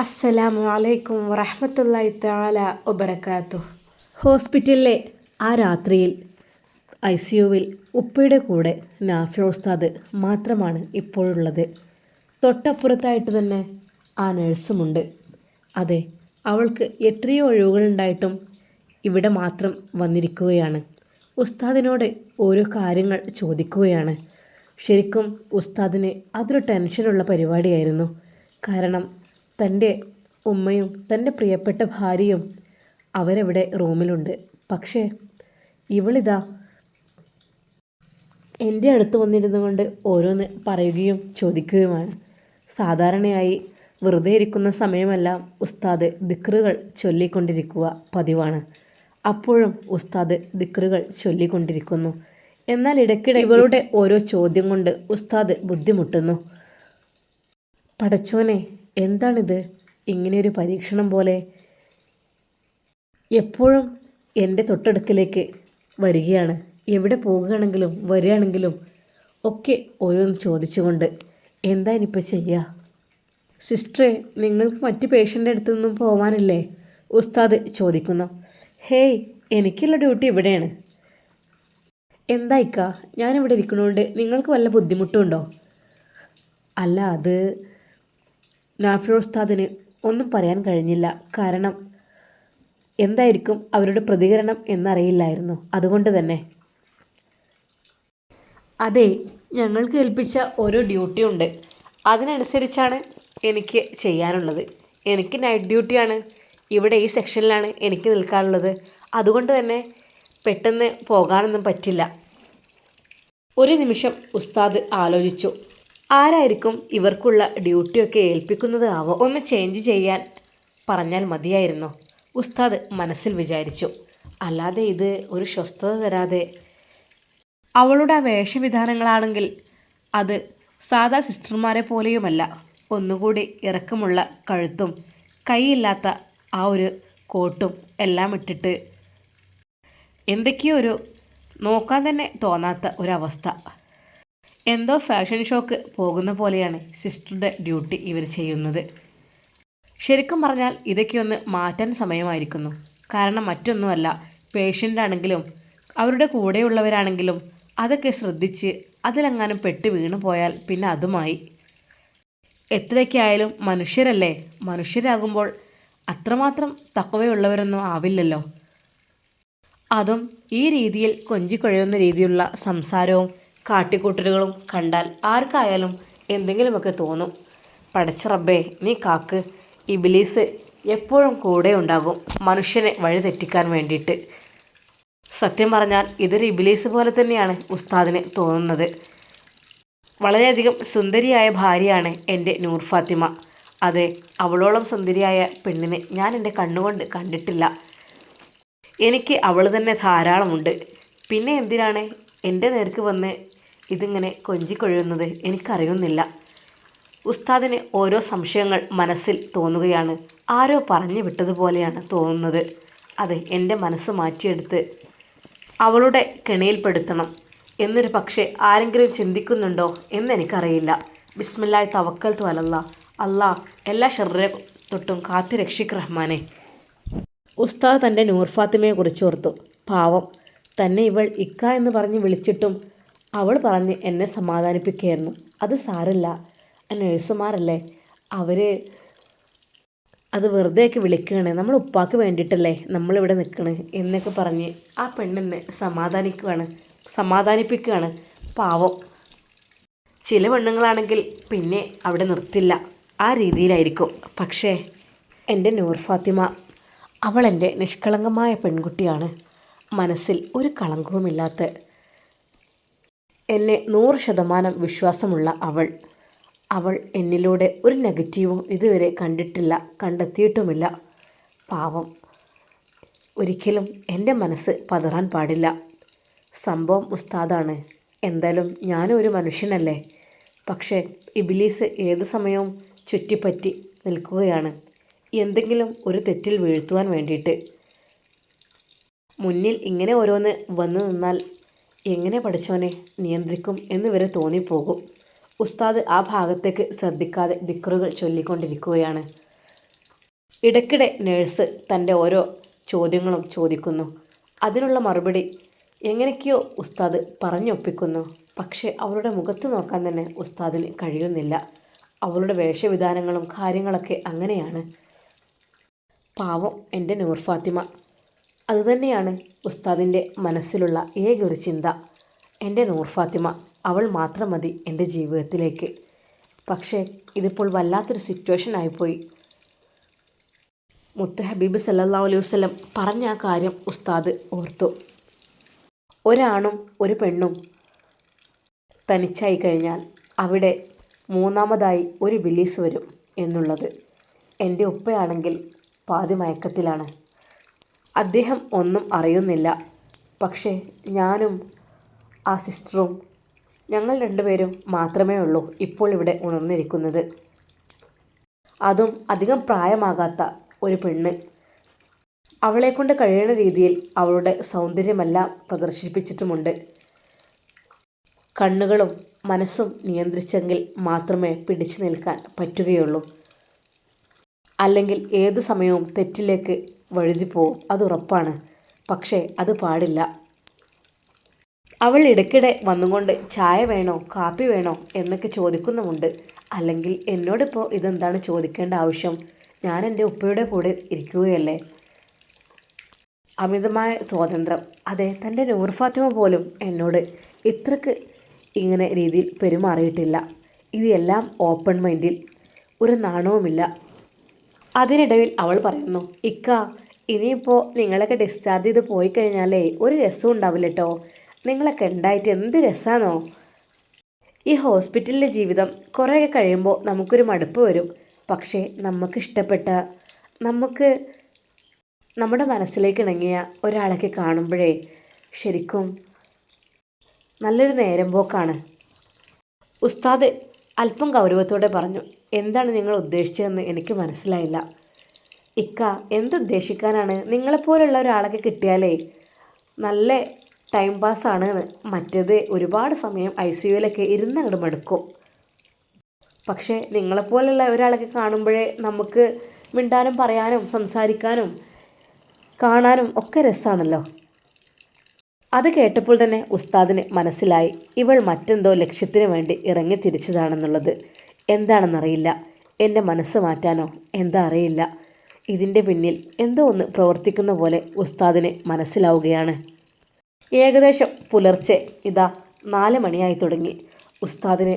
അസ്സലാമു അലൈക്കും വറഹമത്തല്ലായി താല ഒബറക്കാത്തു ഹോസ്പിറ്റലിലെ ആ രാത്രിയിൽ ഐ സി യുവിൽ ഉപ്പയുടെ കൂടെ നാഫി ഉസ്താദ് മാത്രമാണ് ഇപ്പോഴുള്ളത്. തൊട്ടപ്പുറത്തായിട്ട് തന്നെ ആ നഴ്സുമുണ്ട്. അതെ അവൾക്ക് എത്രയോ ഒഴിവുകളുണ്ടായിട്ടും ഇവിടെ മാത്രം വന്നിരിക്കുകയാണ്. ഉസ്താദിനോട് ഓരോ കാര്യങ്ങൾ ചോദിക്കുകയാണ്. ശരിക്കും ഉസ്താദിന് അതൊരു ടെൻഷനുള്ള പരിപാടിയായിരുന്നു. കാരണം തന്റെ ഉമ്മയും തന്റെ പ്രിയപ്പെട്ട ഭാര്യയും അവരവിടെ റൂമിലുണ്ട്. പക്ഷേ ഇവളിതാ എന്റെ അടുത്ത് വന്നിരുന്നു കൊണ്ട് ഓരോന്ന് പറയുകയും ചോദിക്കുകയുമാണ്. സാധാരണയായി വെറുതെ ഇരിക്കുന്ന സമയമെല്ലാം ഉസ്താദ് ദിക്റുകൾ ചൊല്ലിക്കൊണ്ടിരിക്കുക പതിവാണ്. അപ്പോഴും ഉസ്താദ് ദിക്റുകൾ ചൊല്ലിക്കൊണ്ടിരിക്കുന്നു. എന്നാൽ ഇടയ്ക്കിടെ ഇവളുടെ ഓരോ ചോദ്യം കൊണ്ട് ഉസ്താദ് ബുദ്ധിമുട്ടുന്നു. പടച്ചോനെ എന്താണിത്? ഇങ്ങനെയൊരു പരീക്ഷണം പോലെ എപ്പോഴും എന്റെ തൊട്ടടുക്കിലേക്ക് വരികയാണ്. എവിടെ പോകുകയാണെങ്കിലും വരികയാണെങ്കിലും ഒക്കെ ഓരോന്ന് ചോദിച്ചുകൊണ്ട് എന്താ ഇനിയിപ്പോൾ ചെയ്യുക സിസ്റ്ററെ നിങ്ങൾക്ക് മറ്റ് പേഷ്യന്റെ അടുത്തു നിന്നും പോവാനില്ലേ? ഉസ്താദ് ചോദിക്കുന്നു. ഹേയ് എനിക്കുള്ള ഡ്യൂട്ടി ഇവിടെയാണ്. എന്തായിക്ക ഞാനിവിടെ ഇരിക്കണോണ്ട് നിങ്ങൾക്ക് വല്ല ബുദ്ധിമുട്ടുണ്ടോ? അല്ല അത് നാഫിർ ഉസ്താദിന് ഒന്നും പറയാൻ കഴിഞ്ഞില്ല. കാരണം എന്തായിരിക്കും അവരുടെ പ്രതികരണം എന്നറിയില്ലായിരുന്നു. അതുകൊണ്ട് തന്നെ. അതെ ഞങ്ങൾക്ക് ഏൽപ്പിച്ച ഓരോ ഡ്യൂട്ടി ഉണ്ട്. അതിനനുസരിച്ചാണ് എനിക്ക് ചെയ്യാനുള്ളത്. എനിക്ക് നൈറ്റ് ഡ്യൂട്ടിയാണ് ഇവിടെ ഈ സെക്ഷനിലാണ് എനിക്ക് നിൽക്കാനുള്ളത്. അതുകൊണ്ട് തന്നെ പെട്ടെന്ന് പോകാനൊന്നും പറ്റില്ല. ഒരു നിമിഷം ഉസ്താദ് ആലോചിച്ചു. ആരായിരിക്കും ഇവർക്കുള്ള ഡ്യൂട്ടിയൊക്കെ ഏൽപ്പിക്കുന്നത് ആവോ? ഒന്ന് ചേഞ്ച് ചെയ്യാൻ പറഞ്ഞാൽ മതിയായിരുന്നു. ഉസ്താദ് മനസ്സിൽ വിചാരിച്ചു. അല്ലാതെ ഇത് ഒരു സ്വസ്ഥത തരാതെ അവളുടെ വേഷവിധാനങ്ങളാണെങ്കിൽ അത് സാധാ സിസ്റ്റർമാരെ പോലെയുമല്ല. ഒന്നുകൂടി ഇറക്കമുള്ള കഴുത്തും കൈയില്ലാത്ത ആ ഒരു കോട്ടും എല്ലാം ഇട്ടിട്ട് എന്തൊക്കെയോ ഒരു നോക്കാൻ തന്നെ തോന്നാത്ത ഒരവസ്ഥ. എന്തോ ഫാഷൻ ഷോക്ക് പോകുന്ന പോലെയാണ് സിസ്റ്ററുടെ ഡ്യൂട്ടി ഇവർ ചെയ്യുന്നത്. ശരിക്കും പറഞ്ഞാൽ ഇതൊക്കെ ഒന്ന് മാറ്റാൻ സമയമായിരിക്കുന്നു. കാരണം മറ്റൊന്നുമല്ല പേഷ്യന്റ് ആണെങ്കിലും അവരുടെ കൂടെയുള്ളവരാണെങ്കിലും അതൊക്കെ ശ്രദ്ധിച്ച് അതിലെങ്ങാനും പെട്ട് വീണു പോയാൽ പിന്നെ അതുമായി. എത്രയൊക്കെ ആയാലും മനുഷ്യരല്ലേ? മനുഷ്യരാകുമ്പോൾ അത്രമാത്രം തക്കവയുള്ളവരൊന്നും ആവില്ലല്ലോ. അതും ഈ രീതിയിൽ കൊഞ്ചിക്കൊഴയുന്ന രീതിയിലുള്ള സംസാരവും കാട്ടിക്കൂട്ടലുകളും കണ്ടാൽ ആർക്കായാലും എന്തെങ്കിലുമൊക്കെ തോന്നും. പടച്ച റബ്ബേ നീ കാക്ക്. ഇബിലീസ് എപ്പോഴും കൂടെ ഉണ്ടാകും മനുഷ്യനെ വഴിതെറ്റിക്കാൻ വേണ്ടിയിട്ട്. സത്യം പറഞ്ഞാൽ ഇതൊരു ഇബിലീസ് പോലെ തന്നെയാണ് ഉസ്താദിന് തോന്നുന്നത്. വളരെയധികം സുന്ദരിയായ ഭാര്യയാണ് എന്റെ നൂർ ഫാത്തിമ. അതെ അവളോളം സുന്ദരിയായ പെണ്ണിനെ ഞാൻ എന്റെ കണ്ണുകൊണ്ട് കണ്ടിട്ടില്ല. എനിക്ക് അവൾ തന്നെ ധാരാളമുണ്ട്. പിന്നെ എന്തിനാണ് എന്റെ നേർക്ക് വന്ന് ഇതിങ്ങനെ കൊഞ്ചിക്കൊഴിയുന്നത് എനിക്കറിയുന്നില്ല. ഉസ്താദിന് ഓരോ സംശയങ്ങൾ മനസ്സിൽ തോന്നുകയാണ്. ആരോ പറഞ്ഞു വിട്ടതുപോലെയാണ് തോന്നുന്നത്. അത് എന്റെ മനസ്സ് മാറ്റിയെടുത്ത് അവളുടെ കെണിയിൽപ്പെടുത്തണം. എന്നൊരു പക്ഷേ ആരെങ്കിലും ചിന്തിക്കുന്നുണ്ടോ എന്നെനിക്കറിയില്ല. ബിസ്മില്ലായ് തവക്കൽ തോലല്ല അല്ലാ എല്ലാ ശരീര തൊട്ടും കാത്തു രക്ഷിക്ക് റഹ്മാനെ. ഉസ്താദ് തന്റെ നൂർഫാത്തിമയെ കുറിച്ച് ഓർത്തു. പാവം. തന്നെ ഇവൾ ഇക്ക എന്ന് പറഞ്ഞ് വിളിച്ചിട്ടും അവൾ പറഞ്ഞ് എന്നെ സമാധാനിപ്പിക്കുകയായിരുന്നു. അത് സാരല്ല നഴ്സുമാരല്ലേ? അവർ അത് വെറുതെയൊക്കെ വിളിക്കുകയാണ് നമ്മൾ ഉപ്പാക്ക് വേണ്ടിയിട്ടല്ലേ നമ്മളിവിടെ നിൽക്കണ് എന്നൊക്കെ പറഞ്ഞ് ആ പെണ്ണെന്നെ സമാധാനിക്കുകയാണ് സമാധാനിപ്പിക്കുകയാണ് പാവം. ചില പെണ്ണുങ്ങളാണെങ്കിൽ പിന്നെ അവിടെ നിർത്തില്ല. ആ രീതിയിലായിരിക്കും. പക്ഷേ എന്റെ നൂർ ഫാത്തിമ അവൾ എന്റെ നിഷ്കളങ്കമായ പെൺകുട്ടിയാണ്. മനസ്സിൽ ഒരു കളങ്കവുമില്ലാത്ത എന്നെ നൂറ് ശതമാനം വിശ്വാസമുള്ള അവൾ. അവൾ എന്നിലൂടെ ഒരു നെഗറ്റീവും ഇതുവരെ കണ്ടിട്ടില്ല കണ്ടെത്തിയിട്ടുമില്ല. പാവം. ഒരിക്കലും എന്റെ മനസ്സ് പതറാൻ പാടില്ല. സംഭവം ഉസ്താദാണ്. എന്തായാലും ഞാനും ഒരു മനുഷ്യനല്ലേ. പക്ഷേ ഇബിലീസ് ഏത് സമയവും ചുറ്റിപ്പറ്റി നിൽക്കുകയാണ്. എന്തെങ്കിലും ഒരു തെറ്റിൽ വീഴ്ത്തുവാൻ വേണ്ടിയിട്ട്. മുന്നിൽ ഇങ്ങനെ ഓരോന്ന് വന്നു നിന്നാൽ എങ്ങനെ പഠിച്ചവനെ നിയന്ത്രിക്കും എന്ന് വരെ തോന്നിപ്പോകും. ഉസ്താദ് ആ ഭാഗത്തേക്ക് ശ്രദ്ധിക്കാതെ ദിക്റുകൾ ചൊല്ലിക്കൊണ്ടിരിക്കുകയാണ്. ഇടയ്ക്കിടെ നേഴ്സ് തന്റെ ഓരോ ചോദ്യങ്ങളും ചോദിക്കുന്നു. അതിനുള്ള മറുപടി എങ്ങനെയൊക്കെയോ ഉസ്താദ് പറഞ്ഞൊപ്പിക്കുന്നു. പക്ഷേ അവളുടെ മുഖത്ത് നോക്കാൻ തന്നെ ഉസ്താദിന് കഴിയുന്നില്ല. അവളുടെ വേഷവിധാനങ്ങളും കാര്യങ്ങളൊക്കെ അങ്ങനെയാണ്. പാവം എന്റെ നൂർ ഫാത്തിമ. അതുതന്നെയാണ് ഉസ്താദിന്റെ മനസ്സിലുള്ള ഏക ഒരു ചിന്ത. എന്റെ നൂർ ഫാത്തിമ അവൾ മാത്രം മതി എന്റെ ജീവിതത്തിലേക്ക്. പക്ഷേ ഇതിപ്പോൾ വല്ലാത്തൊരു സിറ്റുവേഷൻ ആയിപ്പോയി. മുത്ത ഹബീബ് സല്ലാ അലൈഹി വസ്ലം പറഞ്ഞ ആ കാര്യം ഉസ്താദ് ഓർത്തു. ഒരാണും ഒരു പെണ്ണും തനിച്ചായി കഴിഞ്ഞാൽ അവിടെ മൂന്നാമതായി ഒരു ബിലീസ് വരും എന്നുള്ളത് എന്റെ ഉപ്പയാണെങ്കിൽ പാതി മയക്കത്തിലാണ്. അദ്ദേഹം ഒന്നും അറിയുന്നില്ല. പക്ഷേ ഞാനും ആ സിസ്റ്ററും ഞങ്ങൾ രണ്ടുപേരും മാത്രമേ ഉള്ളൂ ഇപ്പോൾ ഇവിടെ ഉണർന്നിരിക്കുന്നത്. അതും അധികം പ്രായമാകാത്ത ഒരു പെണ്ണ്. അവളെക്കൊണ്ട് കഴിയുന്ന രീതിയിൽ അവളുടെ സൗന്ദര്യമെല്ലാം പ്രദർശിപ്പിച്ചിട്ടുമുണ്ട്. കണ്ണുകളും മനസ്സും നിയന്ത്രിച്ചെങ്കിൽ മാത്രമേ പിടിച്ചു നിൽക്കാൻ പറ്റുകയുള്ളൂ. അല്ലെങ്കിൽ ഏത് സമയവും തെറ്റിലേക്ക് വഴുതിപ്പോവും അതുറപ്പാണ് പക്ഷേ അത് പാടില്ല. അവൾ ഇടയ്ക്കിടെ വന്നുകൊണ്ട് ചായ വേണോ കാപ്പി വേണോ എന്നൊക്കെ ചോദിക്കുന്നുമുണ്ട്. അല്ലെങ്കിൽ എന്നോടിപ്പോൾ ഇതെന്താണ് ചോദിക്കേണ്ട ആവശ്യം? ഞാൻ എന്റെ ഉപ്പയുടെ കൂടെ ഇരിക്കുകയല്ലേ? അമിതമായ സ്വാതന്ത്ര്യം. അതെ തന്റെ നൂർ ഫാത്തിമ പോലും എന്നോട് ഇത്രക്ക് ഇങ്ങനെ രീതിയിൽ പെരുമാറിയിട്ടില്ല. ഇത് എല്ലാം ഓപ്പൺ മൈൻഡിൽ. ഒരു നാണവുമില്ല. അതിനിടയിൽ അവൾ പറയുന്നു ഇക്ക ഇനിയിപ്പോൾ നിങ്ങളൊക്കെ ഡിസ്ചാർജ് ചെയ്ത് പോയി കഴിഞ്ഞാലേ ഒരു രസം ഉണ്ടാവില്ല കേട്ടോ നിങ്ങളൊക്കെ ഉണ്ടായിട്ട് എന്ത് രസമാണോ ഈ ഹോസ്പിറ്റലിലെ ജീവിതം കുറേയൊക്കെ കഴിയുമ്പോൾ നമുക്കൊരു മടുപ്പ് വരും. പക്ഷേ നമുക്ക് ഇഷ്ടപ്പെട്ട നമുക്ക് നമ്മുടെ മനസ്സിലേക്ക് ഇണങ്ങിയ ഒരാളൊക്കെ കാണുമ്പോഴേ ശരിക്കും നല്ലൊരു നേരം പോക്കാണ്. ഉസ്താദ് അല്പം ഗൗരവത്തോടെ പറഞ്ഞു എന്താണ് നിങ്ങൾ ഉദ്ദേശിച്ചതെന്ന് എനിക്ക് മനസ്സിലായില്ല. ഇക്ക എന്തുദ്ദേശിക്കാനാണ് നിങ്ങളെപ്പോലുള്ള ഒരാളൊക്കെ കിട്ടിയാലേ നല്ല ടൈം പാസ്സാണ് മറ്റേത് ഒരുപാട് സമയം ഐ സി യുവിലൊക്കെ ഇരുന്നങ്ങോട്ട് മടുക്കും. പക്ഷേ നിങ്ങളെപ്പോലുള്ള ഒരാളൊക്കെ കാണുമ്പോഴേ നമുക്ക് മിണ്ടാനും പറയാനും സംസാരിക്കാനും കാണാനും ഒക്കെ രസമാണല്ലോ അത് കേട്ടപ്പോൾ തന്നെ ഉസ്താദിന് മനസ്സിലായി. ഇവൾ മറ്റെന്തോ ലക്ഷ്യത്തിന് വേണ്ടി ഇറങ്ങി തിരിച്ചതാണെന്നുള്ളത്. എന്താണെന്നറിയില്ല. എന്റെ മനസ്സ് മാറ്റാനോ? എന്താ അറിയില്ല. ഇതിന്റെ പിന്നിൽ എന്തോ ഒന്ന് പ്രവർത്തിക്കുന്ന പോലെ ഉസ്താദിന് മനസ്സിലാവുകയാണ്. ഏകദേശം പുലർച്ചെ ഇതാ നാല് മണിയായി തുടങ്ങി. ഉസ്താദിന്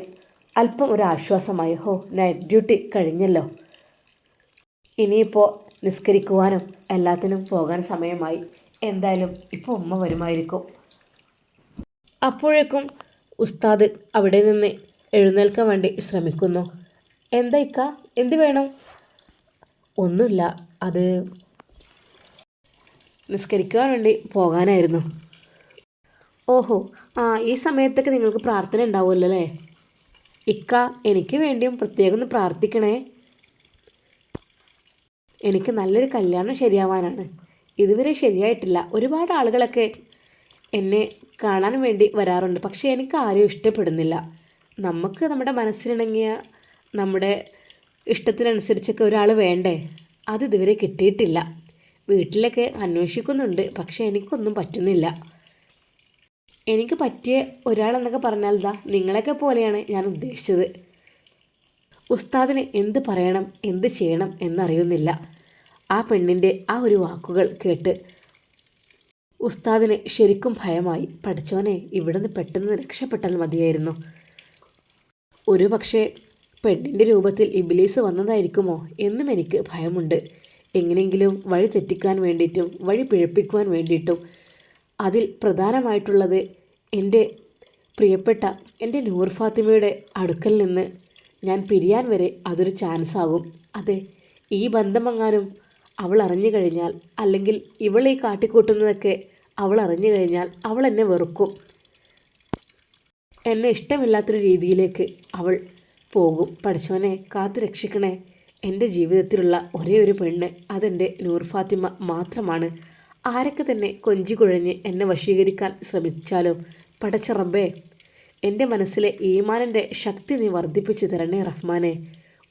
അല്പം ഒരു ആശ്വാസമായി ഹോ നൈറ്റ് ഡ്യൂട്ടി കഴിഞ്ഞല്ലോ. ഇനിയിപ്പോൾ നിസ്കരിക്കുവാനും എല്ലാത്തിനും പോകാൻ സമയമായി. എന്തായാലും ഇപ്പോൾ ഉമ്മ വരുമായിരിക്കും. അപ്പോഴേക്കും ഉസ്താദ് അവിടെ നിന്ന് എഴുന്നേൽക്കാൻ വേണ്ടി ശ്രമിക്കുന്നു. എന്താ ഇക്ക? എന്ത് വേണം? ഒന്നുമില്ല. അത് നിസ്കരിക്കുവാൻ വേണ്ടി പോകാനായിരുന്നു. ഓഹോ. ആ ഈ സമയത്തൊക്കെ നിങ്ങൾക്ക് പ്രാർത്ഥന ഉണ്ടാവുമല്ലോ അല്ലേ? ഇക്ക എനിക്ക് വേണ്ടിയും പ്രത്യേകം ഒന്ന് പ്രാർത്ഥിക്കണേ. എനിക്ക് നല്ലൊരു കല്യാണം ശരിയാവാനാണ്. ഇതുവരെ ശരിയായിട്ടില്ല. ഒരുപാട് ആളുകളൊക്കെ എന്നെ കാണാൻ വേണ്ടി വരാറുണ്ട്. പക്ഷേ എനിക്ക് ആരെയും ഇഷ്ടപ്പെടുന്നില്ല. നമുക്ക് നമ്മുടെ മനസ്സിനിണങ്ങിയ നമ്മുടെ ഇഷ്ടത്തിനനുസരിച്ചൊക്കെ ഒരാൾ വേണ്ടേ? അത് ഇതുവരെ കിട്ടിയിട്ടില്ല. വീട്ടിലൊക്കെ അന്വേഷിക്കുന്നുണ്ട്. പക്ഷേ എനിക്കൊന്നും പറ്റുന്നില്ല. എനിക്ക് പറ്റിയ ഒരാളെന്നൊക്കെ പറഞ്ഞാൽ ദാ നിങ്ങളെയൊക്കെ പോലെയാണ് ഞാൻ ഉദ്ദേശിച്ചത്. ഉസ്താദിന് എന്ത് പറയണം എന്ത് ചെയ്യണം എന്നറിയുന്നില്ല. ആ പെണ്ണിന്റെ ആ ഒരു വാക്കുകൾ കേട്ട് ഉസ്താദിന് ശരിക്കും ഭയമായി. പഠിച്ചവനെ ഇവിടുന്ന് പെട്ടെന്ന് രക്ഷപ്പെട്ടാൽ മതിയായിരുന്നു. ഒരു പക്ഷേ പെണ്ണിന്റെ രൂപത്തിൽ ഇബിലീസ് വന്നതായിരിക്കുമോ എന്നും എനിക്ക് ഭയമുണ്ട്. എങ്ങനെയെങ്കിലും വഴി തെറ്റിക്കാൻ വേണ്ടിയിട്ടും വഴി പിഴപ്പിക്കുവാൻ വേണ്ടിയിട്ടും അതിൽ പ്രധാനമായിട്ടുള്ളത് എന്റെ പ്രിയപ്പെട്ട എന്റെ നൂർ ഫാത്തിമയുടെ അടുക്കൽ നിന്ന് ഞാൻ പിരിയാൻ വരെ അതൊരു ചാൻസ് ആകും. അതെ ഈ ബന്ധമെങ്ങാനും അവൾ അറിഞ്ഞു കഴിഞ്ഞാൽ അല്ലെങ്കിൽ ഇവളെ കാട്ടിക്കൂട്ടുന്നതൊക്കെ അവൾ അറിഞ്ഞു കഴിഞ്ഞാൽ അവൾ എന്നെ വെറുക്കും. എന്നെ ഇഷ്ടമില്ലാത്തൊരു രീതിയിലേക്ക് അവൾ പോകും. പഠിച്ചവനെ കാത്തു രക്ഷിക്കണേ. എന്റെ ജീവിതത്തിലുള്ള ഒരേ ഒരു പെണ്ണ് അതെന്റെ നൂർ ഫാത്തിമ മാത്രമാണ്. ആരൊക്കെ തന്നെ കൊഞ്ചി കുഴഞ്ഞ് എന്നെ വശീകരിക്കാൻ ശ്രമിച്ചാലും പടച്ചറമ്പേ എന്റെ മനസ്സിലെ ഈമാനന്റെ ശക്തി നീ വർദ്ധിപ്പിച്ചു തരണേ റഹ്മാനെ.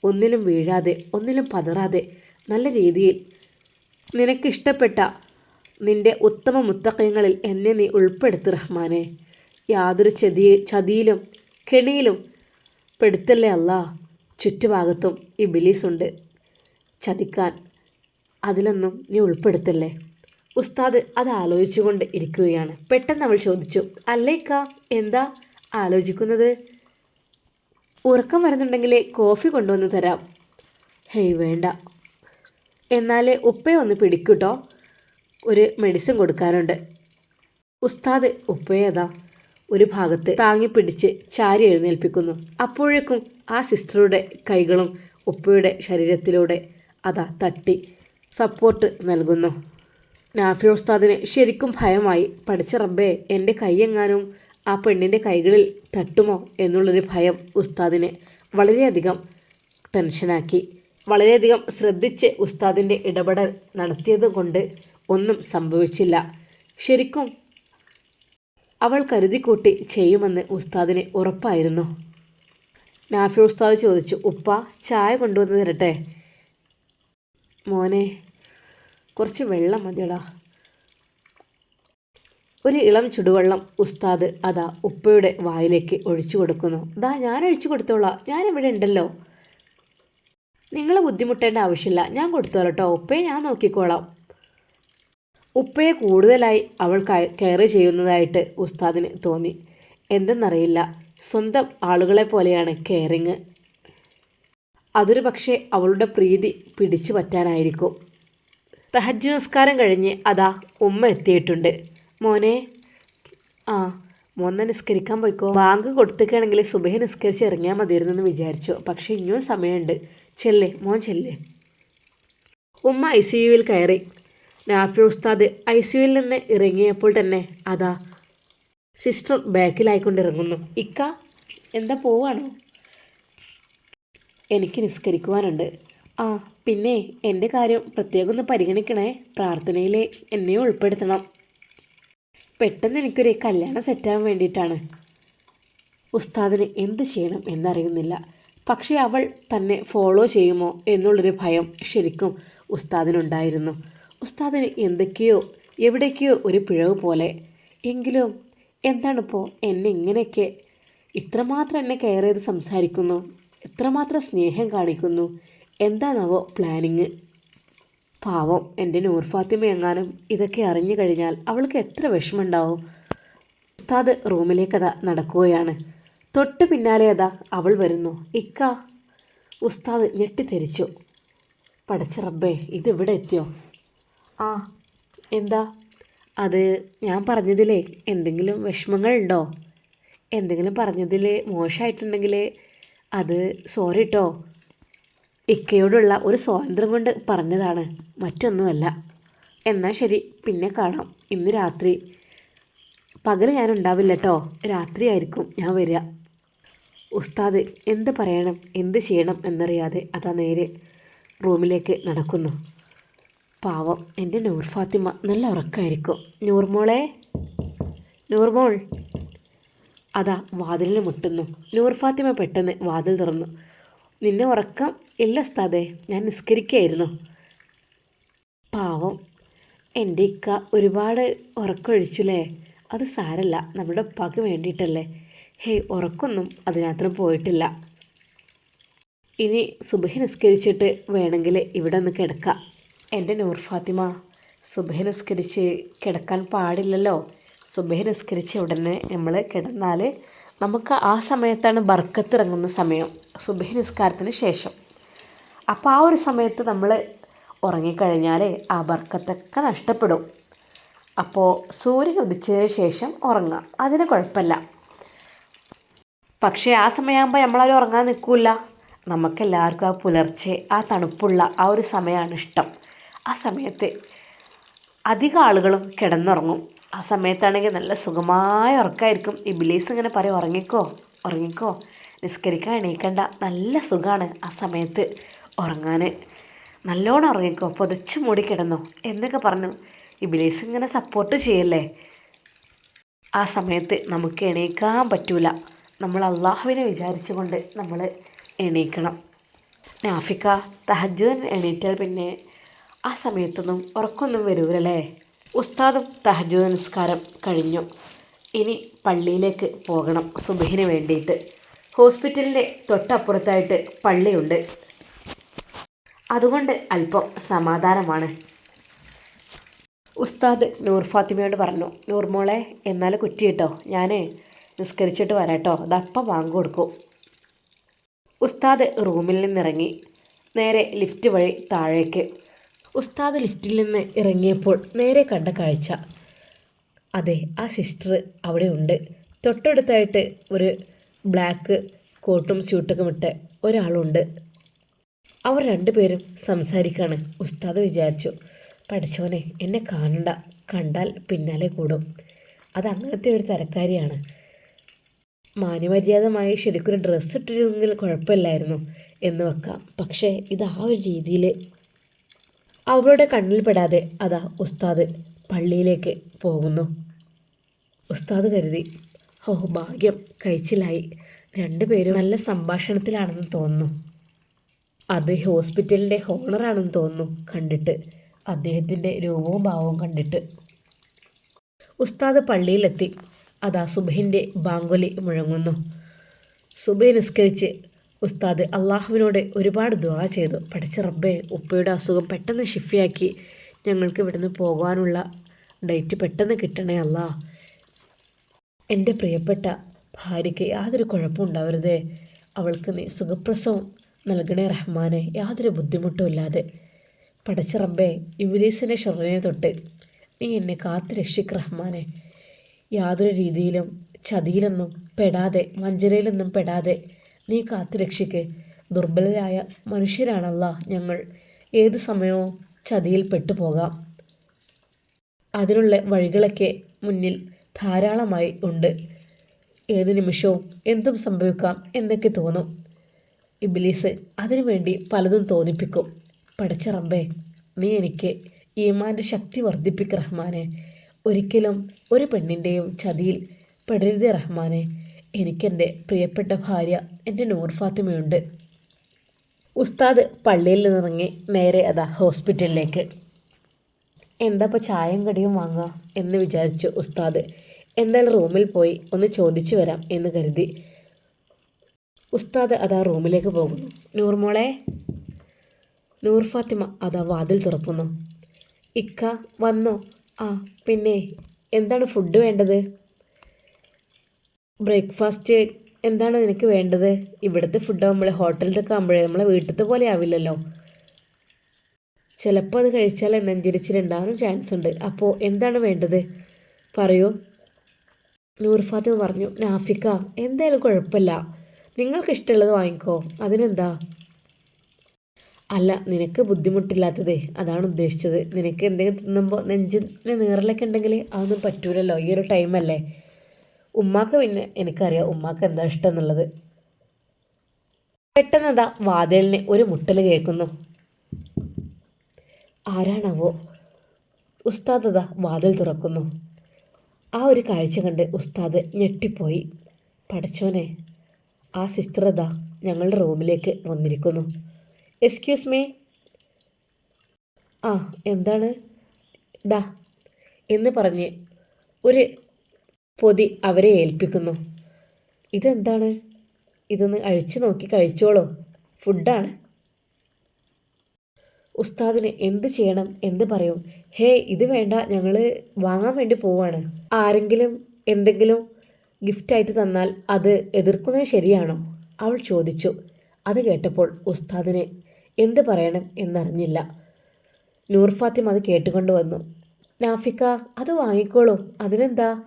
ഒന്നിലും വീഴാതെ ഒന്നിലും പതറാതെ നല്ല രീതിയിൽ നിനക്കിഷ്ടപ്പെട്ട നിന്റെ ഉത്തമ മുത്തക്കയങ്ങളിൽ എന്നെ നീ ഉൾപ്പെടുത്ത് റഹ്മാനെ. യാതൊരു ചതി ചതിയിലും കെണിയിലും പെടുത്തല്ലേ അല്ല? ചുറ്റുഭാഗത്തും ഈ ബിലീസുണ്ട് ചതിക്കാൻ അതിലൊന്നും നീ ഉൾപ്പെടുത്തല്ലേ? ഉസ്താദ് അത് ആലോചിച്ചുകൊണ്ട് ഇരിക്കുകയാണ്. പെട്ടെന്ന് അവൾ ചോദിച്ചു അല്ലേക്ക എന്താ ആലോചിക്കുന്നത്? ഉറക്കം വരുന്നുണ്ടെങ്കിൽ കോഫി കൊണ്ടുവന്ന് തരാം. ഹേയ് വേണ്ട. എന്നാൽ ഉപ്പയെ ഒന്ന് പിടിക്കൂട്ടോ ഒരു മെഡിസിൻ കൊടുക്കാനുണ്ട്. ഉസ്താദ് ഉപ്പയേതാ? ഒരു ഭാഗത്ത് താങ്ങി പിടിച്ച് ചാരി എഴുന്നേൽപ്പിക്കുന്നു. അപ്പോഴേക്കും ആ സിസ്റ്ററുടെ കൈകളും ഉപ്പയുടെ ശരീരത്തിലൂടെ അതാ തട്ടി സപ്പോർട്ട് നൽകുന്നു. നാഫി ഉസ്താദിന് ശരിക്കും ഭയമായി പഠിച്ച റബ്ബേ എന്റെ കൈയെങ്ങാനും ആ പെണ്ണിന്റെ കൈകളിൽ തട്ടുമോ? എന്നുള്ളൊരു ഭയം ഉസ്താദിനെ വളരെയധികം ടെൻഷനാക്കി. വളരെയധികം ശ്രദ്ധിച്ച് ഉസ്താദിന്റെ ഇടപെടൽ നടത്തിയത് കൊണ്ട് ഒന്നും സംഭവിച്ചില്ല. ശരിക്കും അവൾ കരുതിക്കൂട്ടി ചെയ്യുമെന്ന് ഉസ്താദിന് ഉറപ്പായിരുന്നു. നാഫി ഉസ്താദ് ചോദിച്ചു ഉപ്പ ചായ കൊണ്ടുവന്ന് തരട്ടെ? മോനെ കുറച്ച് വെള്ളം മതിയടാ. ഒരു ഇളം ചുടുവെള്ളം ഉസ്താദ് അതാ ഉപ്പയുടെ വായിലേക്ക് ഒഴിച്ചു കൊടുക്കുന്നു. ദാ ഞാൻ ഒഴിച്ചു കൊടുത്തോളാം. ഞാനിവിടെ ഉണ്ടല്ലോ. നിങ്ങൾ ബുദ്ധിമുട്ടേണ്ട ആവശ്യമില്ല. ഞാൻ കൊടുത്തോളാം കേട്ടോ ഉപ്പയെ ഞാൻ നോക്കിക്കോളാം. ഉപ്പയെ കൂടുതലായി അവൾ കെയർ ചെയ്യുന്നതായിട്ട് ഉസ്താദിന് തോന്നി. എന്തെന്നറിയില്ല. സ്വന്തം ആളുകളെ പോലെയാണ് കെയറിങ്. അതൊരു പക്ഷേ അവളുടെ പ്രീതി പിടിച്ചു പറ്റാനായിരിക്കും. തഹജ് നമസ്കാരം കഴിഞ്ഞ് അതാ ഉമ്മ എത്തിയിട്ടുണ്ട്. മോനെ ആ മോനെ നിസ്കരിക്കാൻ പോയിക്കോ. ബാങ്ക് കൊടുത്തേക്കാണെങ്കിൽ സുബഹ നിസ്കരിച്ച് ഇറങ്ങിയാൽ മതിയായിരുന്നു എന്ന് വിചാരിച്ചു. പക്ഷേ ഇനിയും സമയമുണ്ട്. ചെല്ലേ മോൻ ചെല്ലേ. ഉമ്മ ഐ സി യുവിൽ കയറി. നാഫി ഉസ്താദ് ഐ സിയുയിൽ നിന്ന് ഇറങ്ങിയപ്പോൾ തന്നെ അതാ സിസ്റ്റർ ബാക്കിലായിക്കൊണ്ട് ഇറങ്ങുന്നു ഇക്ക എന്താ പോവാണോ? എനിക്ക് നിസ്കരിക്കുവാനുണ്ട്. ആ പിന്നെ എന്റെ കാര്യം പ്രത്യേകം ഒന്ന് പരിഗണിക്കണേ. പ്രാർത്ഥനയിൽ എന്നെ ഉൾപ്പെടുത്തണം. പെട്ടെന്ന് എനിക്കൊരു കല്യാണം സെറ്റാകാൻ വേണ്ടിയിട്ടാണ്. ഉസ്താദിന് എന്ത് ചെയ്യണം എന്നറിയുന്നില്ല. പക്ഷേ അവൾ തന്നെ ഫോളോ ചെയ്യുമോ എന്നുള്ളൊരു ഭയം ശരിക്കും ഉസ്താദിനുണ്ടായിരുന്നു. ഉസ്താദിന് എന്തൊക്കെയോ എവിടേക്കോ ഒരു പിഴവ് പോലെ. എങ്കിലും എന്താണിപ്പോൾ എന്നെ ഇങ്ങനെയൊക്കെ ഇത്രമാത്രം എന്നെ കെയർ ചെയ്ത് സംസാരിക്കുന്നു എത്രമാത്രം സ്നേഹം കാണിക്കുന്നു എന്താണാവോ പ്ലാനിങ്? പാവം എന്റെ നൂർ ഫാത്തിമ എങ്ങാനും ഇതൊക്കെ അറിഞ്ഞു കഴിഞ്ഞാൽ അവൾക്ക് എത്ര വിഷമമുണ്ടാവും. ഉസ്താദ് റൂമിലേക്കതാ നടക്കുകയാണ്. തൊട്ട് പിന്നാലെ അതാ അവൾ വരുന്നു. ഇക്ക ഉസ്താദ് ഞെട്ടിത്തെരിച്ചു. പഠിച്ച റബ്ബേ ഇതിവിടെ എത്തിയോ? ആ എന്താ? അത് ഞാൻ പറഞ്ഞതിലേ എന്തെങ്കിലും വിഷമങ്ങളുണ്ടോ? എന്തെങ്കിലും പറഞ്ഞതിൽ മോശമായിട്ടുണ്ടെങ്കിൽ അത് സോറി കേട്ടോ ഇക്കയോടുള്ള ഒരു സ്വാതന്ത്ര്യം കൊണ്ട് പറഞ്ഞതാണ് മറ്റൊന്നുമല്ല. എന്നാൽ ശരി പിന്നെ കാണാം. ഇന്ന് രാത്രി. പകൽ ഞാൻ ഉണ്ടാവില്ല കേട്ടോ രാത്രിയായിരിക്കും ഞാൻ വരിക. ഉസ്താദ് എന്ത് പറയണം? എന്ത് ചെയ്യണം എന്നറിയാതെ അതാ നേരെ റൂമിലേക്ക് നടക്കുന്നു. പാവം. എന്റെ നൂർ ഫാത്തിമ നല്ല ഉറക്കമായിരിക്കും നൂർമോളെ നൂർമോൾ അതാ വാതിലിന് മുട്ടുന്നു. നൂർ ഫാത്തിമ പെട്ടെന്ന് വാതിൽ തുറന്നു. നിന്നെ ഉറക്കം ഇല്ല സ്ഥാതെ ഞാൻ നിസ്കരിക്കുകയായിരുന്നു പാവം. എന്റെ ഇക്ക ഒരുപാട് ഉറക്കമൊഴിച്ചുല്ലേ അത് സാരല്ല നമ്മുടെ ഉപ്പാക്ക് വേണ്ടിയിട്ടല്ലേ. ഹേയ് ഉറക്കൊന്നും അതിനകത്ത് പോയിട്ടില്ല. ഇനി സുബഹി നിസ്കരിച്ചിട്ട് വേണമെങ്കിൽ ഇവിടെ ഒന്ന് കിടക്കാം. എന്റെ നൂർ ഫാത്തിമ സുബഹി നിസ്കരിച്ച് കിടക്കാൻ പാടില്ലല്ലോ. സുബഹി നിസ്കരിച്ച ഉടനെ നമ്മൾ കിടന്നാൽ നമുക്ക് ആ സമയത്താണ് ബർക്കത്ത് ഇറങ്ങുന്ന സമയം സുബഹി നിസ്കാരത്തിന് ശേഷം. അപ്പോൾ ആ ഒരു സമയത്ത് നമ്മൾ ഉറങ്ങിക്കഴിഞ്ഞാൽ ആ ബർക്കത്തൊക്കെ നഷ്ടപ്പെടും. അപ്പോൾ സൂര്യൻ ഉദിച്ചതിന് ശേഷം ഉറങ്ങാം അതിന് കുഴപ്പമില്ല. പക്ഷേ ആ സമയമാകുമ്പോൾ നമ്മളാരും ഉറങ്ങാൻ നിൽക്കില്ല. നമുക്കെല്ലാവർക്കും ആ പുലർച്ചെ ആ തണുപ്പുള്ള ആ ഒരു സമയമാണ് ഇഷ്ടം. ആ സമയത്ത് അധികം ആളുകളും കിടന്നുറങ്ങും. ആ സമയത്താണെങ്കിൽ നല്ല സുഖമായ ഉറക്കമായിരിക്കും ഈ ബിലീസ് ഇങ്ങനെ പറയും ഉറങ്ങിക്കോ ഉറങ്ങിക്കോ. നിസ്കരിക്കാൻ എണീക്കണ്ട. നല്ല സുഖമാണ് ആ സമയത്ത് ഉറങ്ങാൻ നല്ലോണം ഉറങ്ങിക്കോ. പൊതച്ച് മൂടി കിടന്നോ. എന്നൊക്കെ പറഞ്ഞു. ഈ ബിലീസ് ഇങ്ങനെ സപ്പോർട്ട് ചെയ്യല്ലേ? ആ സമയത്ത് നമുക്ക് എണീക്കാൻ പറ്റൂല. നമ്മൾ അള്ളാഹുവിനെ വിചാരിച്ചുകൊണ്ട് നമ്മൾ എണീക്കണം. നാഫിക്ക തഹജുദൻ എണീറ്റാൽ പിന്നെ ആ സമയത്തൊന്നും ഉറക്കമൊന്നും വരൂലല്ലേ? ഉസ്താദും തഹജു നിസ്കാരം കഴിഞ്ഞു. ഇനി പള്ളിയിലേക്ക് പോകണം സുബഹിന് വേണ്ടിയിട്ട്. ഹോസ്പിറ്റലിന്റെ തൊട്ടപ്പുറത്തായിട്ട് പള്ളിയുണ്ട്. അതുകൊണ്ട് അല്പം സമാധാനമാണ്. ഉസ്താദ് നൂർ ഫാത്തിമയോട് പറഞ്ഞു നൂർ മോളെ എന്നാൽ കുറ്റി കേട്ടോ ഞാൻ നിസ്കരിച്ചിട്ട് വരാട്ടോ. അതപ്പം വാങ്ങി കൊടുക്കും. ഉസ്താദ് റൂമിൽ നിന്നിറങ്ങി നേരെ ലിഫ്റ്റ് വഴി താഴേക്ക് ഉസ്താദ് ലിഫ്റ്റിൽ നിന്ന് ഇറങ്ങിയപ്പോൾ നേരെ കണ്ട കാഴ്ച. അതെ ആ സിസ്റ്റർ അവിടെ ഉണ്ട്. തൊട്ടടുത്തായിട്ട് ഒരു ബ്ലാക്ക് കോട്ടും സ്യൂട്ടൊക്കെ ഇട്ട് ഒരാളുണ്ട്. അവർ രണ്ടുപേരും സംസാരിക്കാണ്. ഉസ്താദ് വിചാരിച്ചു പഠിച്ചോനെ എന്നെ കാണണ്ട. കണ്ടാൽ പിന്നാലെ കൂടും. അത് അങ്ങനത്തെ ഒരു തരക്കാരിയാണ്. മാന്യമര്യാദമായി ശരിക്കൊരു ഡ്രസ്സ് ഇട്ടിരുന്നെങ്കിൽ കുഴപ്പമില്ലായിരുന്നു എന്ന് വെക്കാം. പക്ഷേ ഇത് ആ ഒരു രീതിയിൽ അവളുടെ കണ്ണിൽപ്പെടാതെ അതാ ഉസ്താദ് പള്ളിയിലേക്ക് പോകുന്നു. ഉസ്താദ് കരുതി ഓ ഭാഗ്യം കഴിച്ചിലായി. രണ്ടുപേരും നല്ല സംഭാഷണത്തിലാണെന്ന് തോന്നുന്നു. അത് ഹോസ്പിറ്റലിന്റെ ഹോണറാണെന്ന് തോന്നുന്നു കണ്ടിട്ട് അദ്ദേഹത്തിന്റെ രൂപവും ഭാവവും കണ്ടിട്ട്. ഉസ്താദ് പള്ളിയിലെത്തി. അതാ സുബഹിന്റെ ബാങ്കൊലി മുഴങ്ങുന്നു. സുബൈ നിസ്കരിച്ച് ഉസ്താദ് അള്ളാഹുവിനോട് ഒരുപാട് ദുആ ചെയ്തു. പഠിച്ച റബ്ബേ ഉപ്പയുടെ അസുഖം പെട്ടെന്ന് ഷിഫിയാക്കി ഞങ്ങൾക്ക് ഇവിടുന്ന് പോകാനുള്ള ഡേറ്റ് പെട്ടെന്ന് കിട്ടണേ അല്ലാ എന്റെ പ്രിയപ്പെട്ട ഭാര്യയ്ക്ക് യാതൊരു കുഴപ്പവും ഉണ്ടാവരുതേ. അവൾക്ക് നീ സുഖപ്രസവം നൽകണേ റഹ്മാനെ. യാതൊരു ബുദ്ധിമുട്ടും ഇല്ലാതെ. പടച്ച റബ്ബേ ഇബിലീസിന്റെ ഷെറിനെ തൊട്ട് നീ എന്നെ കാത്തു രക്ഷിക്ക് റഹ്മാനെ. യാതൊരു രീതിയിലും ചതിയിലൊന്നും പെടാതെ വഞ്ചനയിലൊന്നും പെടാതെ നീ കാത്തു രക്ഷിക്ക്. ദുർബലരായ മനുഷ്യരാണല്ല ഞങ്ങൾ. ഏത് സമയവും ചതിയിൽ പെട്ടുപോകാം. അതിനുള്ള വഴികളൊക്കെ മുന്നിൽ ധാരാളമായി ഉണ്ട്. ഏത് നിമിഷവും എന്തും സംഭവിക്കാം എന്നൊക്കെ തോന്നും. ഇബിലീസ് അതിനുവേണ്ടി പലതും തോന്നിപ്പിക്കും. പഠിച്ച റബ്ബേ നീ എനിക്ക് ഈമാന്റെ ശക്തി വർദ്ധിപ്പിക്ക റഹ്മാനെ. ഒരിക്കലും ഒരു പെണ്ണിന്റെയും ചതിയിൽ പെടരുത് റഹ്മാനെ. എനിക്കെന്റെ പ്രിയപ്പെട്ട ഭാര്യ എന്റെ നൂർ ഫാത്തിമയുണ്ട്. ഉസ്താദ് പള്ളിയിൽ നിന്നിറങ്ങി നേരെ അതാ ഹോസ്പിറ്റലിലേക്ക്. എന്താ ചായയും കടിയും വാങ്ങുക എന്ന് വിചാരിച്ചു ഉസ്താദ്. എന്തായാലും റൂമിൽ പോയി ഒന്ന് ചോദിച്ചു വരാം എന്ന് കരുതി. ഉസ്താദ് അതാ റൂമിലേക്ക് പോകുന്നു. നൂർമോളെ നൂർ ഫാത്തിമ അതാ വാതിൽ തുറക്കുന്നു. ഇക്ക വന്നോ? ആ പിന്നെ എന്താണ് ഫുഡ് വേണ്ടത്? ബ്രേക്ക്ഫാസ്റ്റ് എന്താണ് നിനക്ക് വേണ്ടത്? ഇവിടുത്തെ ഫുഡ് ആകുമ്പോൾ ഹോട്ടലിലൊക്കെ ആകുമ്പോഴേ നമ്മളെ വീട്ടിലത്തെ പോലെ ആവില്ലല്ലോ. ചിലപ്പോൾ അത് കഴിച്ചാൽ നെഞ്ചിരിച്ചിലുണ്ടാകാനും ചാൻസ് ഉണ്ട്. അപ്പോൾ എന്താണ് വേണ്ടത്? പറയൂ. നൂർ ഫാത്തിമ പറഞ്ഞു നാഫിക്ക എന്തായാലും കുഴപ്പമില്ല. നിങ്ങൾക്ക് ഇഷ്ടമുള്ളത് വാങ്ങിക്കോ. അതിനെന്താ? അല്ല നിനക്ക് ബുദ്ധിമുട്ടില്ലാത്തതേ അതാണ് ഉദ്ദേശിച്ചത്. നിനക്ക് എന്തെങ്കിലും തിന്നുമ്പോൾ നെഞ്ചിന് നീറലൊക്കെ ഉണ്ടെങ്കിൽ അതൊന്നും പറ്റൂലല്ലോ. ഈ ഒരു ടൈമല്ലേ ഉമ്മാക്ക് പിന്നെ എനിക്കറിയാം ഉമ്മാക്ക് എന്താ ഇഷ്ടം എന്നുള്ളത്. പെട്ടെന്നതാ വാതിലിന് ഒരു മുട്ടൽ കേൾക്കുന്നു. ആരാണാവോ? ഉസ്താദ് അതാ വാതിൽ തുറക്കുന്നു. ആ ഒരു കാഴ്ച കണ്ട് ഉസ്താദ് ഞെട്ടിപ്പോയി. പഠിച്ചോനെ ആ സിസ്റ്റർ അതാ ഞങ്ങളുടെ റൂമിലേക്ക് വന്നിരിക്കുന്നു. എക്സ്ക്യൂസ് മീ ആ എന്താണ്? ദാ എന്ന് പറഞ്ഞ് ഒരു പൊതി അവരെ ഏൽപ്പിക്കുന്നു. ഇതെന്താണ്? ഇതൊന്ന് അഴിച്ചു നോക്കി കഴിച്ചോളൂ. ഫുഡാണ്. ഉസ്താദിന് എന്ത് ചെയ്യണം എന്ത് പറയും. ഹേ ഇത് വേണ്ട ഞങ്ങൾ വാങ്ങാൻ വേണ്ടി പോവാണ്. ആരെങ്കിലും എന്തെങ്കിലും ഗിഫ്റ്റായിട്ട് തന്നാൽ അത് എതിർക്കുന്നത് ശരിയാണോ? അവൾ ചോദിച്ചു. അത് കേട്ടപ്പോൾ ഉസ്താദിന് എന്ത് പറയണം എന്നറിഞ്ഞില്ല. നൂർ ഫാത്തിമ അത് കേട്ടുകൊണ്ട് വന്നു. നാഫിക്ക അത് വാങ്ങിക്കോളൂ. അതിനെന്താ?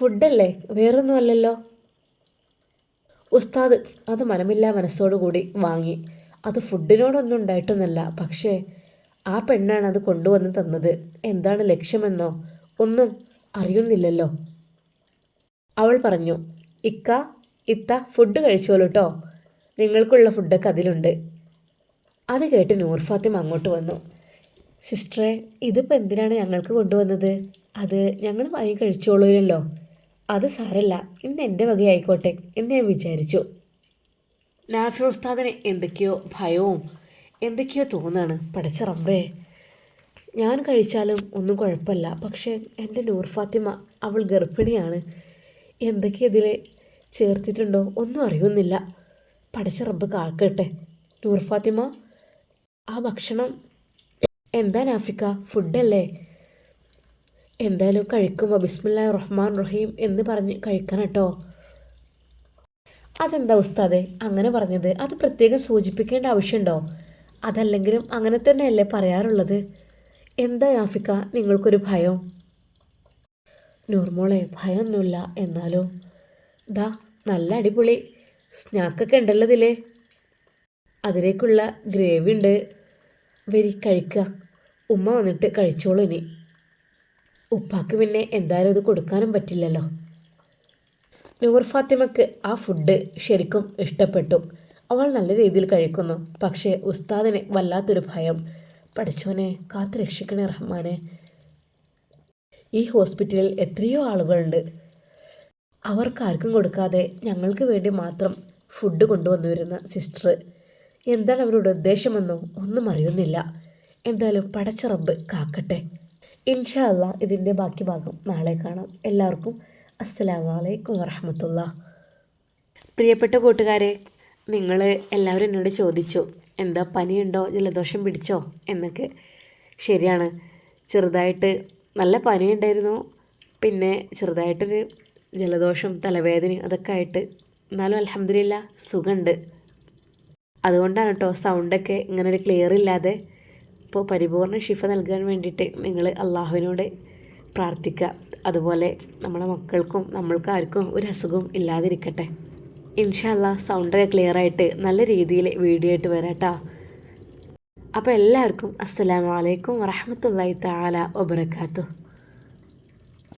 ഫുഡല്ലേ? വേറൊന്നുമല്ലല്ലോ ഉസ്താദ് അത് മനമില്ലാ മനസ്സോടുകൂടി വാങ്ങി. അത് ഫുഡിനോടൊന്നും ഉണ്ടായിട്ടൊന്നല്ല. പക്ഷേ ആ പെണ്ണാണ് അത് കൊണ്ടുവന്ന് തന്നത്. എന്താണ് ലക്ഷ്യമെന്നോ ഒന്നും അറിയുന്നില്ലല്ലോ. അവൾ പറഞ്ഞു ഇക്ക ഇത്ത ഫുഡ് കഴിച്ചോളൂ കേട്ടോ നിങ്ങൾക്കുള്ള ഫുഡൊക്കെ അതിലുണ്ട്. അത് കേട്ട് നൂർ ഫാത്തിമ അങ്ങോട്ട് വന്നു. സിസ്റ്ററെ ഇതിപ്പോൾ എന്തിനാണ് ഞങ്ങൾക്ക് കൊണ്ടുവന്നത്? അത് ഞങ്ങൾ വാങ്ങി കഴിച്ചോളൂല്ലോ അത് സാരല്ല. ഇന്ന് എന്റെ വകയായിക്കോട്ടെ എന്ന് ഞാൻ വിചാരിച്ചു. നാഫി ഉസ്താദിന് എന്തൊക്കെയോ ഭയവും എന്തൊക്കെയോ തോന്നാണ്. പടച്ച റബ്ബേ ഞാൻ കഴിച്ചാലും ഒന്നും കുഴപ്പമില്ല. പക്ഷേ എന്റെ നൂർ ഫാത്തിമ അവൾ ഗർഭിണിയാണ്. എന്തൊക്കെ ഇതിൽ ചേർത്തിട്ടുണ്ടോ ഒന്നും അറിയുന്നില്ല. പടച്ച റബ്ബ് കാക്കട്ടെ. നൂർ ഫാത്തിമ ആ ഭക്ഷണം എന്താ നാഫിക്ക? ഫുഡല്ലേ? എന്തായാലും കഴിക്കും ബിസ്മില്ലാ റഹ്മാൻ റഹീം എന്ന് പറഞ്ഞ് കഴിക്കണം കേട്ടോ അതെന്താ ഉസ്താദെ? അങ്ങനെ പറഞ്ഞത്. അത് പ്രത്യേകം സൂചിപ്പിക്കേണ്ട ആവശ്യമുണ്ടോ? അതല്ലെങ്കിലും അങ്ങനെ തന്നെയല്ലേ പറയാറുള്ളത്? എന്താ ആഫിക്ക നിങ്ങൾക്കൊരു ഭയം? നോർമോളെ ഭയമൊന്നുമില്ല. എന്നാലോ? ദാ നല്ല അടിപൊളി സ്നാക്കൊക്കെ ഉണ്ടല്ലോ അതിലേക്കുള്ള ഗ്രേവി ഉണ്ട്. വരി കഴിക്കുക ഉമ്മ വന്നിട്ട് കഴിച്ചോളൂ ഇനി. ഉപ്പാക്ക് പിന്നെ എന്തായാലും ഇത് കൊടുക്കാനും പറ്റില്ലല്ലോ. നൂർ ഫാത്തിമക്ക് ആ ഫുഡ് ശരിക്കും ഇഷ്ടപ്പെട്ടു. അവൾ നല്ല രീതിയിൽ കഴിക്കുന്നു. പക്ഷേ ഉസ്താദിന് വല്ലാത്തൊരു ഭയം. പഠിച്ചവനെ കാത്തു രക്ഷിക്കണേ റഹ്മാനെ. ഈ ഹോസ്പിറ്റലിൽ എത്രയോ ആളുകളുണ്ട്. അവർക്കാർക്കും കൊടുക്കാതെ ഞങ്ങൾക്ക് വേണ്ടി മാത്രം ഫുഡ് കൊണ്ടുവന്നു വരുന്ന സിസ്റ്റർ. എന്താണ് അവരുടെ ഉദ്ദേശമെന്നോ ഒന്നും അറിയുന്നില്ല. എന്തായാലും പടച്ചറമ്പ് കാക്കട്ടെ. ഇൻഷാ അല്ലാ ഇതിന്റെ ബാക്കി ഭാഗം നാളെ കാണാം. എല്ലാവർക്കും അസ്സലാമു അലൈക്കും വറഹമത്തുള്ള. പ്രിയപ്പെട്ട കൂട്ടുകാരെ നിങ്ങൾ എല്ലാവരും എന്നോട് ചോദിച്ചു എന്താ പനിയുണ്ടോ ജലദോഷം പിടിച്ചോ എന്നൊക്കെ? ശരിയാണ്. ചെറുതായിട്ട് നല്ല പനിയുണ്ടായിരുന്നു. പിന്നെ ചെറുതായിട്ടൊരു ജലദോഷം തലവേദനയും അതൊക്കെ ആയിട്ട് എന്നാലും അലഹമില്ല സുഖമുണ്ട് അതുകൊണ്ടാണ് കേട്ടോ സൗണ്ടൊക്കെ ഇങ്ങനെ ഒരു ക്ലിയർ ഇല്ലാതെ ഇപ്പോൾ പരിപൂർണ ശിഫ നൽകാൻ വേണ്ടിയിട്ട് നിങ്ങൾ അള്ളാഹുവിനോട് പ്രാർത്ഥിക്കുക. അതുപോലെ നമ്മുടെ മക്കൾക്കും നമ്മൾക്കാർക്കും ഒരു അസുഖവും ഇല്ലാതിരിക്കട്ടെ. ഇൻഷല്ല സൗണ്ടൊക്കെ ക്ലിയർ ആയിട്ട് നല്ല രീതിയിൽ വീഡിയോ ആയിട്ട് വരാട്ടോ അപ്പോൾ എല്ലാവർക്കും അസ്സലാമലൈക്കും വറഹമത്തല്ലാ താല വബർക്കാത്തു